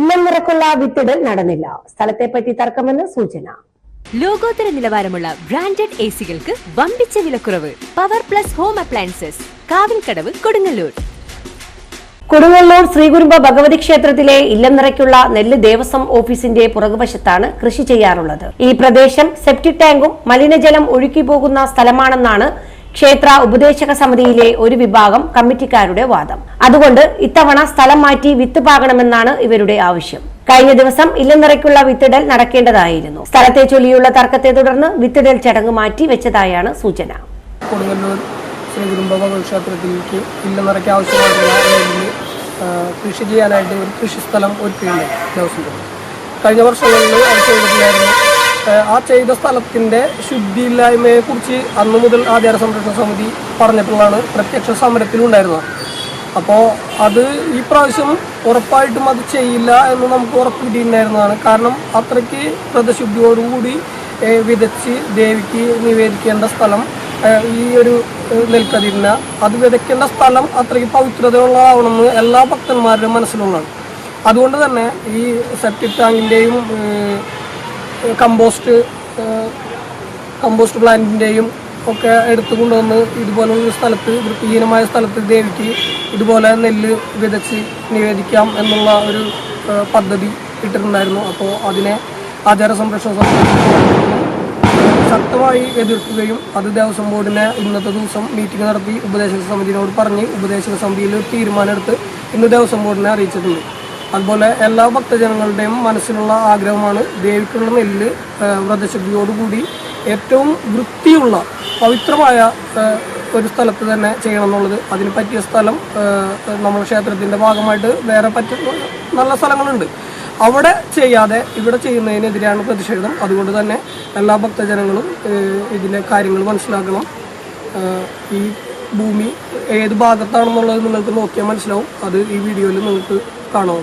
ഇല്ലം വിത്തിടൽ നടന്നില്ല. സ്ഥലത്തെപ്പറ്റി തർക്കമെന്ന് സൂചന. ലോകോത്തര നിലവാരമുള്ള ബ്രാൻഡഡ് എ സികൾക്ക് വമ്പിച്ച വിലക്കുറവ്. Power plus home appliances Kavilkadavu Kodungallur. Kodungallur Sree Kurumba Bhagavathi ക്ഷേത്രത്തിലെ ഇല്ലം നിറയ്ക്കുള്ള നെല്ല് ദേവസ്വം ഓഫീസിന്റെ പുറകുവശത്താണ് കൃഷി ചെയ്യാറുള്ളത്. ഈ പ്രദേശം സെപ്റ്റിക് ടാങ്കും മലിനജലം ഒഴുക്കി പോകുന്ന സ്ഥലമാണെന്നാണ് ക്ഷേത്ര ഉപദേശക സമിതിയിലെ ഒരു വിഭാഗം കമ്മിറ്റിക്കാരുടെ വാദം. അതുകൊണ്ട് ഇത്തവണ സ്ഥലം മാറ്റി വിത്ത് പാകണമെന്നാണ് ഇവരുടെ ആവശ്യം. കഴിഞ്ഞ ദിവസം ഇല്ലനിറയ്ക്കുള്ള വിത്തിടൽ നടക്കേണ്ടതായിരുന്നു. സ്ഥലത്തെ ചൊല്ലിയുള്ള തർക്കത്തെ തുടർന്ന് വിത്തിടൽ ചടങ്ങ് മാറ്റി വെച്ചതായാണ് സൂചന. കൊടുങ്ങല്ലൂർ ശ്രീ കുടുംബ ക്ഷേത്രത്തിലേക്ക് ഇല്ലനിറയ്ക്ക് ആവശ്യമായിട്ടുള്ള കൃഷി ചെയ്യാനായിട്ട് ഒരു കൃഷി സ്ഥലം ദേവസ്വം ദിവസം കഴിഞ്ഞ വർഷങ്ങളിൽ അത് ചെയ്തിട്ടുണ്ടായിരുന്നു. ആ, ചെയ്ത സ്ഥലത്തിന്റെ ശുദ്ധിയില്ലായ്മയെക്കുറിച്ച് അന്നു മുതൽ ആചാര സംരക്ഷണ സമിതി പറഞ്ഞപ്പോഴാണ് പ്രത്യക്ഷ സമരത്തിലുണ്ടായിരുന്നത്. അപ്പോൾ അത് ഈ പ്രാവശ്യം ഉറപ്പായിട്ടും അത് ചെയ്യില്ല എന്ന് നമുക്ക് ഉറപ്പ് കിട്ടിയിട്ടുണ്ടായിരുന്നതാണ് കാരണം അത്രയ്ക്ക് വ്രതശുദ്ധിയോടുകൂടി വിതച്ച് ദേവിക്ക് നിവേദിക്കേണ്ട സ്ഥലം ഈ ഒരു നെൽക്കതിരിന. അത് വിതയ്ക്കേണ്ട സ്ഥലം അത്രയ്ക്ക് പവിത്രതയുള്ളതാവണമെന്ന് എല്ലാ ഭക്തന്മാരുടെയും മനസ്സിലുള്ളതാണ്. അതുകൊണ്ട് തന്നെ ഈ സെപ്റ്റിക് ടാങ്കിന്റെയും കമ്പോസ്റ്റ് കമ്പോസ്റ്റ് പ്ലാന്റിന്റെയും ഒക്കെ എടുത്തു കൊണ്ടുവന്ന് ഇതുപോലുള്ള സ്ഥലത്ത് വൃത്തിഹീനമായ സ്ഥലത്ത് ദേവിക്ക് ഇതുപോലെ നെല്ല് വിതച്ച് നിവേദിക്കാം എന്നുള്ള ഒരു പദ്ധതി ഇട്ടിട്ടുണ്ടായിരുന്നു. അപ്പോൾ അതിനെ ആചാര സംരക്ഷണ സമിതി ശക്തമായി എതിർക്കുകയും അത് ദേവസ്വം ബോർഡിനെ ഇന്നത്തെ ദിവസം മീറ്റിംഗ് നടത്തി ഉപദേശക സമിതിനോട് പറഞ്ഞ് ഉപദേശക സമിതിയിൽ തീരുമാനമെടുത്ത് ഇന്ന് ദേവസ്വം ബോർഡിനെ അറിയിച്ചിട്ടുണ്ട്. അതുപോലെ എല്ലാ ഭക്തജനങ്ങളുടെയും മനസ്സിലുള്ള ആഗ്രഹമാണ് ദേവിക്കുള്ള നെല്ല് വ്രതശുദ്ധിയോടുകൂടി ഏറ്റവും വൃത്തിയുള്ള പവിത്രമായ ഒരു സ്ഥലത്ത് തന്നെ ചെയ്യണം എന്നുള്ളത് അതിന് പറ്റിയ സ്ഥലം നമ്മുടെ ക്ഷേത്രത്തിന്റെ ഭാഗമായിട്ട് വേറെ പറ്റുന്ന നല്ല സ്ഥലങ്ങളുണ്ട്. അവിടെ ചെയ്യാതെ ഇവിടെ ചെയ്യുന്നതിനെതിരെയാണ് പ്രതിഷേധം. അതുകൊണ്ട് തന്നെ എല്ലാ ഭക്തജനങ്ങളും ഇതിലെ കാര്യങ്ങൾ മനസ്സിലാക്കണം. ഈ ഭൂമി ഏത് ഭാഗത്താണെന്നുള്ളത് നിങ്ങൾക്ക് നോക്കിയാൽ മനസ്സിലാവും. അത് ഈ വീഡിയോയിൽ നിങ്ങൾക്ക് കാണാം